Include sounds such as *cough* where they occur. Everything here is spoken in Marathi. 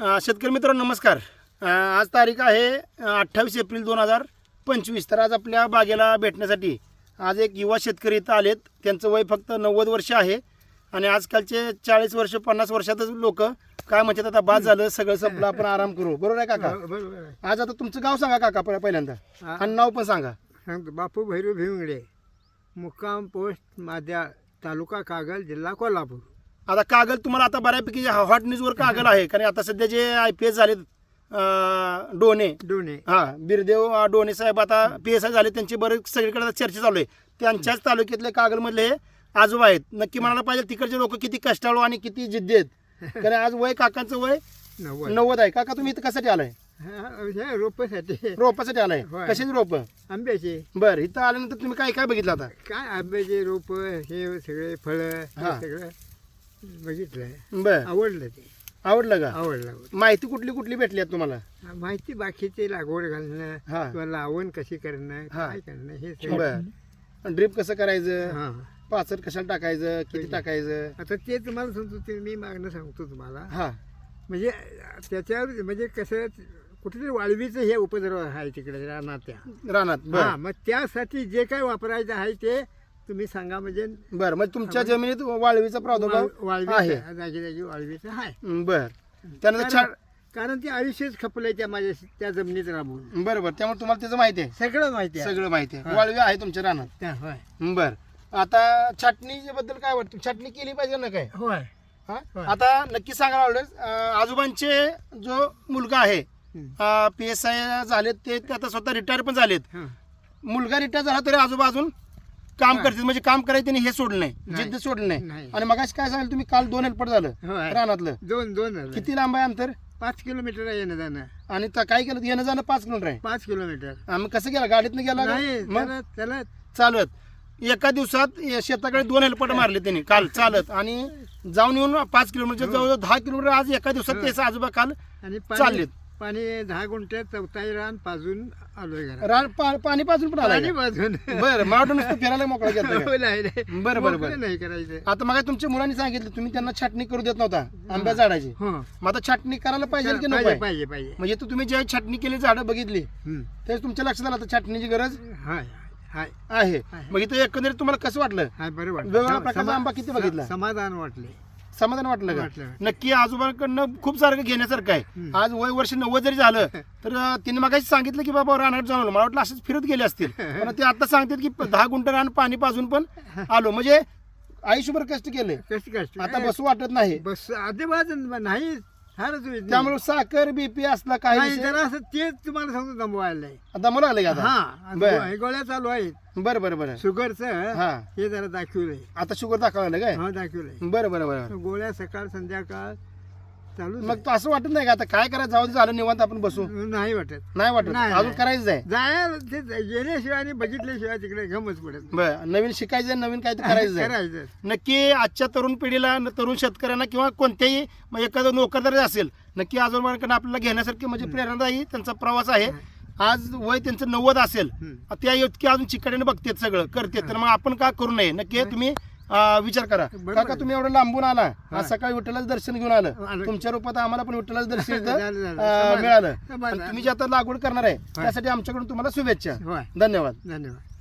शेतकरी मित्रांनो नमस्कार. आज तारीख आहे अठ्ठावीस एप्रिल दोन हजार पंचवीस. तर आज आपल्या बागेला भेटण्यासाठी आज एक युवा शेतकरी इथं आलेत. त्यांचं वय फक्त नव्वद वर्ष आहे आणि आजकालचे चाळीस वर्ष पन्नास वर्षातच लोक काय म्हणतात आता बाद झालं सगळं संपलं आपण आराम करू. बरोबर आहे काका? बरोबर आहे. आज आता तुमचं गाव सांगा काका पहिल्या- पहिल्यांदा. हा. आणि नाव पण सांगा. सांगतो बापू भैरू भिवंगडे मुक्काम पोस्ट माद्या तालुका कागल जिल्हा कोल्हापूर. आता कागल तुम्हाला आता बऱ्यापैकी हॉट न्यूजवर कागल आहे कारण आता सध्या जे आय पी एस झालेत अ, डोने. दोन्ही हा बिरदेव डोणे साहेब आता पी एस आय झाले त्यांची बरेच सगळीकडे आता चर्चा चालू आहे. त्यांच्याच तालुक्यातले कागलमधले हे आजोबा आहेत. नक्की म्हणायला पाहिजे तिकडचे लोक किती कष्टाळू आणि किती जिद्दी आहेत. कारण आज वय काकांचं वय नव्वद. नव्वद आहे. काका तुम्ही इथं कशासाठी आलाय? हा, हे रोपासाठी. रोपासाठी आलाय. होय. कशाची रोप? आंब्याचे. बर इथं आल्यानंतर तुम्ही काय काय बघितलं आता? काय आंब्याचे रोप हे सगळे फळं हा. सगळं? बघितलं बर. आवडलं ते. आवडलं का? आवडलं. माहिती कुठली कुठली भेटली आहे तुम्हाला? माहिती बाकीचे लागवड घालणं हा. किंवा लावण कशी करणं हा. काय करणं हे सगळं. बर. ड्रीप कसं करायचं? हा. पाचट कशाला टाकायचं? किती टाकायचं? आता ते तुम्हाला सांगतो ते मी मागणं सांगतो तुम्हाला. हा. म्हणजे त्याच्यावर म्हणजे कसं कुठेतरी वाळवीचं हे उपद्रव आहे तिकडे रानात. त्या रानात हा बर मग त्यासाठी जे काय वापरायचं आहे ते तुम्ही सांगा म्हणजे बर मग तुमच्या जमिनीत वाळवीचा प्रादुर्भाव वाळवी आहे. वाळवीचं आहे. बर. त्यानंतर छान कारण- ते आयुष्यच खपलंय त्या माझ्या त्या जमिनीत राबून. बरोबर त्यामुळे तुम्हाला त्याचं माहिती आहे. सगळं माहिती आहे. सगळं माहिती आहे. हा. वाळवी आहे तुमच्या रानात. त्या- होय. बर. आता छाटणी बद्दल काय वाटतं? छाटणी केली पाहिजे ना काय? होय. हा? होय. आता नक्की सांगा आवडेल आजोबांचे जो मुलगा आहे. पी एस आय झालेत ते ते आता स्वतः रिटायर पण झालेत. हा. मुलगा रिटायर झाला तरी आजोबा अजून काम हा. करतील. म्हणजे काम करायचं त्यांनी हे सोडलं नाही. नाही. जिद्द सोडलं नाही. नाही. आणि मग काय सांगाल तुम्ही? काल दोन हेल्पट झालं. होय. रानातलं. दोन दोन. किती लांब आहे अंतर? पाच किलोमीटर आहे येणं जाणं. आणि त- काय केलं? येणं जाणं पाच किलोमीटर आहे. पाच किलोमीटर. आम्ही कसं गेला? गाडीतनं गेला का? नाही मग? त्याला त्याला चालत एका दिवसात या शेताकडे दोन हेल्पट मारले त्यांनी. काल चालत आणि जाऊन येऊन पाच किलोमीटर जवळ दहा किलोमीटर आज एका दिवसात त्याचा आजोबा काल आणि चाललेत. पाणी पाणी दहा गुंठ्यात चौथाई रान पाजून आलोय घरात. रान पा- पाणी पाजून पण पाणी आला पाजून. बरं मला वाटलं नुसतं फिरायला मोकळा हो, नाही, नाही. बरं, बरं, बरं. नाही करायचं. आता मग तुमच्या मुलांनी सांगितलं तुम्ही त्यांना छाटणी करू देत नव्हता आंब्या झाडाची. हो. मग आता छाटणी करायला पाहिजे की पाहिजे नको? पाहिजे पाहिजे. म्हणजे तू तुम्ही ज्या छाटणी केली झाडं बघितली हम्म. त्यावेळेस तुमच्या लक्षात आलं आता छाटणीची गरज हाय हाय आहे. आहे. मग इथं एकंदरीत तुम्हाला कसं वाटलं? हाय वेगवेगळ्या प्रकारचा आंबा किती बघितला? समाधान वाटले. समाधान वाटलं वाटलं. का नक्की आजोबांकडनं खूप सारखं घेण्यासारखं आहे. हम्म. आज वय वर्ष नव्वद जरी झालं तर अं, तिने मग सांगितलं की बाबा रानात जाऊन आलो. मला वाटलं असंच फिरत गेले असतील. पण ते आता सांगतात की दहा गुंठ रान पाणी पाजून पण आलो. म्हणजे आयुष्यभर कष्ट केले कष्ट कष्ट. आता बसू वाटत नाही. बस आधीबाज नाही. होईल नाही. त्यामुळे साखर बीपी असला काही नाही, जरा असं तेच तुम्हाला सांगतो दमवायला आता मला आलं का आता? हा बरं. हे गोळ्या चालू आहेत. बरं बरं बरं. शुगरचं हा. हे जरा दाखवलंय. आता शुगर दाखवायला काय? हा दाखवलंय. बरं बरं बरं. गोळ्या सकाळ संध्याकाळ चालू मग तो असं वाटत नाही का? आता काय करायचं? जाऊ दे, झालं निवांत आपण बसू. नाही वाटत. नाही वाटत? नाही, अजून नाही. करायचं आहे. जायला ते गेल्याशिवाय आणि बघितल्याशिवाय तिकडे गमच पडत नाही. बरं नवीन शिकायचं आहे, नवीन काहीतरी करायचं आहे. करायचं नक्की आजच्या तरुण पिढीला न- तरुण शेतकऱ्यांना किंवा कोणत्याही म्हणजे एखादा नोकरदार असेल नक्की आजोबांकडे आपल्याला घेण्यासारखी म्हणजे प्रेरणादायी त्यांचा प्रवास आहे. आज वय त्यांचं नव्वद असेल हम्म. त्या इतके अजून चिकाटीने बघतात सगळं करतात. तर मग आपण का करू नये? नक्की तुम्ही विचार करा बरोबर काका आहे. तुम्ही एवढं लांबून आला. आज सकाळी विठ्ठलाचं दर्शन घेऊन आलं आलं. तुमच्या रूपात आम्हाला पण विठ्ठलाचं दर्शन *laughs* इथं, झालं, झालं. अं, समाधान. मिळालं समाधान. आणि तुम्ही जे आता लागवड करणार आहे त्यासाठी आमच्याकडून तुम्हाला शुभेच्छा होय धन्यवाद धन्यवाद